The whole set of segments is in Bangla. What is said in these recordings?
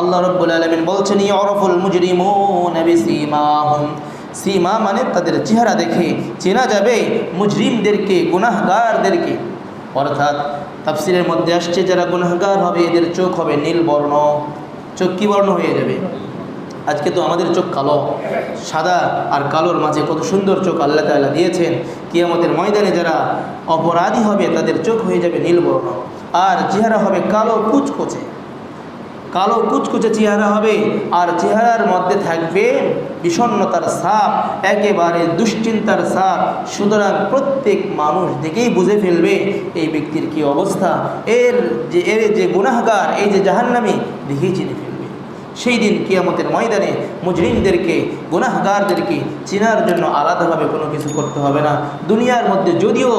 আল্লাহ রব্বুল আলমিন বলছেন, ইয়রফুল মুজরিমুন বিসীমাহুম। সীমা মানে তাদের চেহারা দেখে চেনা যাবে মুজরিমদেরকে, গুনাহগারদেরকে। অর্থাৎ তাফসিরের মধ্যে আসছে, যারা গুনাহগার হবে, এদের চোখ হবে নীল বর্ণ। চোখ কী বর্ণ হয়ে যাবে? আজকে তো আমাদের চোখ কালো। সাদা আর কালোর মাঝে কত সুন্দর চোখ আল্লাহ তাআলা দিয়েছেন। কিয়ামতের ময়দানে যারা অপরাধী হবে, তাদের চোখ হয়ে যাবে নীলবর্ণ আর চেহারা হবে কালো কুচকুচে। কালো কুচকুচে চেহারা হবে আর চেহারার মধ্যে থাকবে বিষণ্নতার সাপ একেবারে দুশ্চিন্তার সাপ সুতরাং প্রত্যেক মানুষ দেখেই বুঝে ফেলবে এই ব্যক্তির কি অবস্থা। এর যে এর যে গুণাহার এই যে জাহান্নামি, দেখেই চিনে সেই দিন কিয়ামতের ময়দানে মুজরিমদেরকে, গুনাহগারদেরকে চেনার জন্য আলাদাভাবে কোনো কিছু করতে হবে না। দুনিয়ার মধ্যে যদিও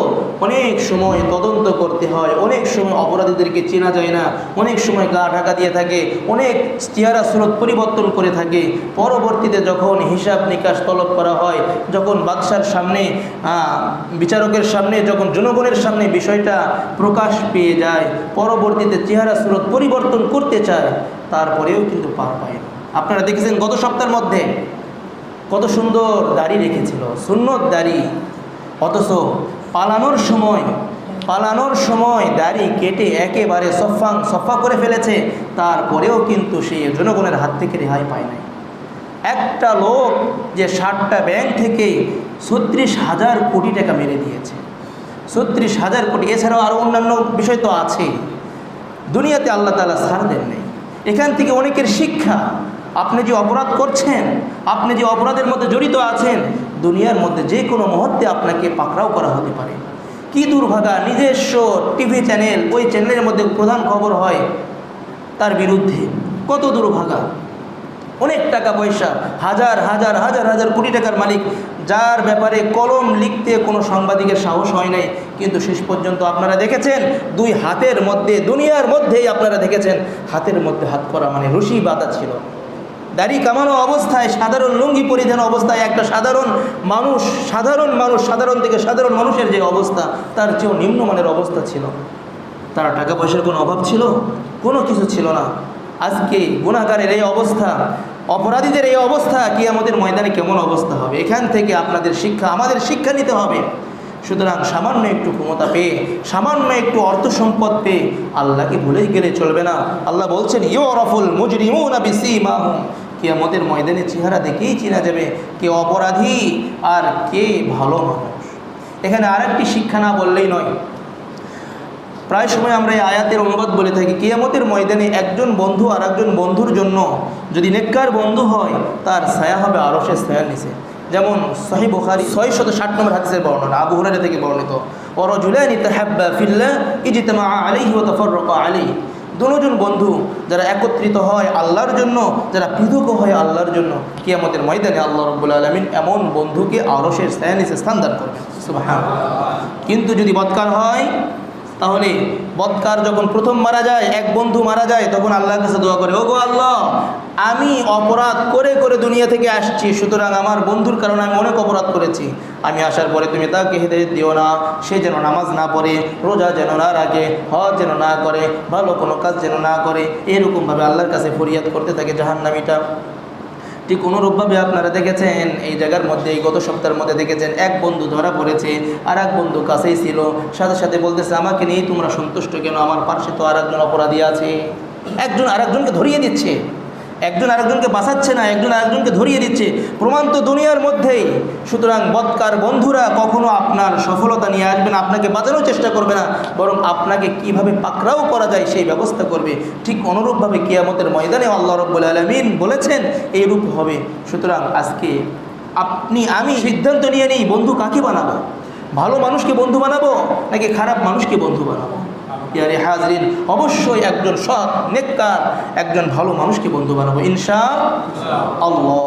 অনেক সময় তদন্ত করতে হয়, অনেক সময় অপরাধীদেরকে চেনা যায় না, অনেক সময় গা ঢাকা দিয়ে থাকে, অনেক চেহারা স্রোত পরিবর্তন করে থাকে। পরবর্তীতে যখন হিসাব নিকাশ তলব করা হয়, যখন বাদশার সামনে বিচারকের সামনে, যখন জনগণের সামনে বিষয়টা প্রকাশ পেয়ে যায়, পরবর্তীতে চেহারা স্রোত পরিবর্তন করতে চায় তারপরেও কিন্তু পার পায়। আপনারা দেখেছেন গত সপ্তাহের মধ্যে কত সুন্দর দাড়ি রেখেছিল, সুন্নত দাড়ি। অথচ পালানোর সময় পালানোর সময় দাড়ি কেটে একেবারে সফাং, সফা করে ফেলেছে, তারপরেও কিন্তু সেই জনগণের হাত থেকে রেহাই পায় নাই। একটা লোক যে ষাটটা ব্যাংক থেকে ছত্রিশ হাজার কোটি টাকা মেরে দিয়েছে। ছত্রিশ হাজার কোটি, এছাড়াও আরও অন্যান্য বিষয় তো আছেই দুনিয়াতে আল্লাহ তালা ছাড় দেন নেই। এখান থেকে অনেকের শিক্ষা। আপনি যে অপরাধ করছেন, আপনি যে অপরাধের মধ্যে জড়িত আছেন, দুনিয়ার মধ্যে যে কোনো মুহূর্তে আপনাকে পাকড়াও করা হতে পারে। কি দুর্ভাগা, নিজস্ব টিভি চ্যানেল ওই চ্যানেলের মধ্যে প্রধান খবর হয় তার বিরুদ্ধে। কত দুর্ভাগা। অনেক টাকা পয়সা, হাজার হাজার হাজার হাজার কোটি টাকার মালিক যার ব্যাপারে কলম লিখতে কোনো সাংবাদিকের সাহস হয় নাই। কিন্তু শেষ পর্যন্ত আপনারা দেখেছেন, দুই হাতের মধ্যে, দুনিয়ার মধ্যেই আপনারা দেখেছেন, হাতের মধ্যে হাত করা মানে রশি বাঁধা ছিল। দাড়ি কামানো অবস্থায় সাধারণ লুঙ্গি পরিধান অবস্থায় একটা সাধারণ মানুষ সাধারণ মানুষ, সাধারণ থেকে সাধারণ মানুষের যে অবস্থা, তার চেয়েও নিম্নমানের অবস্থা ছিল। তারা টাকা পয়সার কোনো অভাব ছিল? কোনো কিছু ছিল না। আজকে গুণাগারের এই অবস্থা অপরাধীদের এই অবস্থা কি আমাদের ময়দানে কেমন অবস্থা হবে? এখান থেকে আপনাদের শিক্ষা, আমাদের শিক্ষা নিতে হবে। সুতরাং সামান্য একটু ক্ষমতা পেয়ে, সামান্য একটু অর্থ সম্পদ পেয়ে আল্লাহকে ভুলেই গেলে চলবে না। আল্লাহ বলছেন ইউ রফুল মুজরিমুন বিসি ময়দানে চেহারা দেখেই চেনা যাবে কে অপরাধী আর কে ভালো মানুষ। এখানে আরেকটি শিক্ষা না বললেই নয় প্রায় সময় আমরা এই আয়াতের অনুবাদ বলে থাকি। কিয়ামতের ময়দানে একজন বন্ধু আর একজন বন্ধুর জন্য যদি নেককার বন্ধু হয়, তার ছায়া হবে আরও সে ছায়ার নিচে। যেমন সহি বুখারি ছয় শত ষাট নম্বর হাদিসের বর্ণনা, আবু হুরারা থেকে বর্ণিত ওর জুলাইনি তাহাব্বা ফিল্লা ইজিতামা আলাইহি ওয়া তাফাররাকা আলাইহি। দুজন বন্ধু যারা একত্রিত হয় আল্লাহর জন্য, যারা পৃথক হয় আল্লাহর জন্য, কিয়ামতের ময়দানে আল্লাহ রব্বুল আলমিন এমন বন্ধুকে আরশের ছায়া নিচে স্থান দান করবে। কিন্তু যদি বৎকার হয় তাহলে বৎকার যখন প্রথম মারা যায়, এক বন্ধু মারা যায়, তখন আল্লাহর কাছে দোয়া করে ও গো আল্লাহ, আমি অপরাধ করে করে দুনিয়া থেকে আসছি, সুতরাং আমার বন্ধুর কারণে আমি অনেক অপরাধ করেছি। আমি আসার পরে তুমি তাকে হেদে দিও না, সে যেন নামাজ না পড়ে, রোজা যেন না রাখে, হজ যেন না করে, ভালো কোনো কাজ যেন না করে। এরকমভাবে আল্লাহর কাছে ফরিয়াদ করতে থাকে জাহান্নামীটা। ঠিক অনুরূপভাবে আপনারা দেখেছেন, এই জায়গার মধ্যে, এই গত সপ্তাহের মধ্যে দেখেছেন, এক বন্ধু ধরা পড়েছে আর এক বন্ধু কাছেই ছিল। সাথে সাথে বলতেছে, আমাকে নিয়েই তোমরা সন্তুষ্ট কেন? আমার পাশে তো আর একজন অপরাধী আছে। একজন আর একজনকে ধরিয়ে দিচ্ছে। একজন আরেকজনকে বাঁচাচ্ছে না, একজন আরেকজনকে ধরিয়ে দিচ্ছে। প্রমাণ তো দুনিয়ার মধ্যেই। সুতরাং বৎকার বন্ধুরা, কখনো আপনার সফলতা নিয়ে আসবে না, আপনাকে বাঁচানোর চেষ্টা করবে না, বরং আপনাকে কীভাবে পাকড়াও করা যায় সেই ব্যবস্থা করবে। ঠিক অনুরূপভাবে কিয়ামতের ময়দানে আল্লাহ রব্বুল আলমিন বলেছেন, এইরূপ হবে। সুতরাং আজকে আপনি, আমি সিদ্ধান্ত নিয়ে নিই, বন্ধু কাকে বানাবো? ভালো মানুষকে বন্ধু বানাবো, নাকি খারাপ মানুষকে বন্ধু বানাবো? ইয়ারে হাজরিন অবশ্যই একজন সৎ নেককার একজন ভালো মানুষকে বন্ধু বানাবো ইনশা আল্লাহ।